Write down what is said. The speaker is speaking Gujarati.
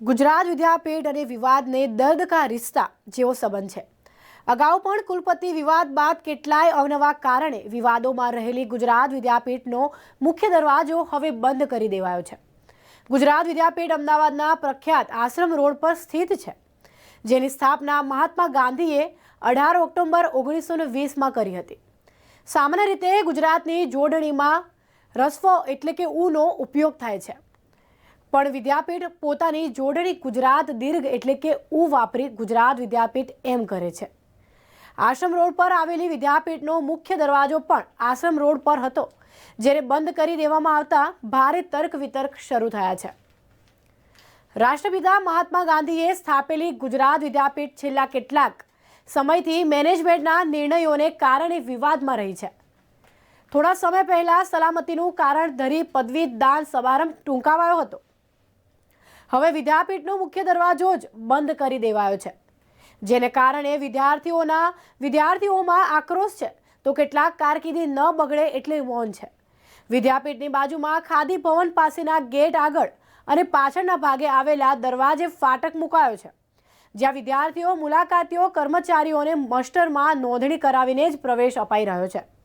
ગુજરાત વિદ્યાપીઠ અને વિવાદને દર્દ કા રિશ્તા જેવો સંબંધ છે. અગાઉ પણ કુલપતિ વિવાદ બાદ કેટલાય અવનવા કારણે વિવાદોમાં રહેલી ગુજરાત વિદ્યાપીઠનો મુખ્ય દરવાજો હવે બંધ કરી દેવાયો છે. ગુજરાત વિદ્યાપીઠ અમદાવાદના પ્રખ્યાત આશ્રમ રોડ પર સ્થિત છે. જેની સ્થાપના મહાત્મા ગાંધીએ અઢાર ઓક્ટોબર ઓગણીસો ને વીસમાં કરી હતી. સામાન્ય રીતે ગુજરાતની જોડણીમાં રસફો એટલે કે ઉનો ઉપયોગ થાય છે. પણ વિદ્યાપીઠ પોતાની જોડણી ગુજરાત દીર્ઘ એટલે કે ઉ વાપરી ગુજરાત વિદ્યાપીઠ એમ કરે છે. આશ્રમ રોડ પર આવેલી વિદ્યાપીઠનો મુખ્ય દરવાજો પણ આશ્રમ રોડ પર હતો જેને બંધ કરી દેવામાં આવતા ભારે તર્ક વિતર્ક શરૂ થયા છે. રાષ્ટ્રપિતા મહાત્મા ગાંધીએ સ્થાપેલી ગુજરાત વિદ્યાપીઠ છેલ્લા કેટલાક સમયથી મેનેજમેન્ટના નિર્ણયોને કારણે વિવાદમાં રહી છે. થોડા સમય પહેલા સલામતીનું કારણ ધરી પદવી દાન સમારંભ ટૂંકાવાયો હતો. હવે વિદ્યાપીઠનો મુખ્ય દરવાજો જ બંધ કરી દેવાયો છે. જેને કારણે વિદ્યાર્થીઓના વિદ્યાર્થીઓમાં આક્રોશ છે. તો કેટલાક કારકિર્દી ન બગડે એટલે મૌન છે. વિદ્યાપીઠની બાજુમાં ખાદી ભવન પાસેના ગેટ આગળ અને પાછળના ભાગે આવેલા દરવાજે ફાટક મુકાયો છે. જ્યાં વિદ્યાર્થીઓ, મુલાકાતીઓ, કર્મચારીઓને મસ્ટરમાં નોંધણી કરાવીને જ પ્રવેશ અપાઈ રહ્યો છે.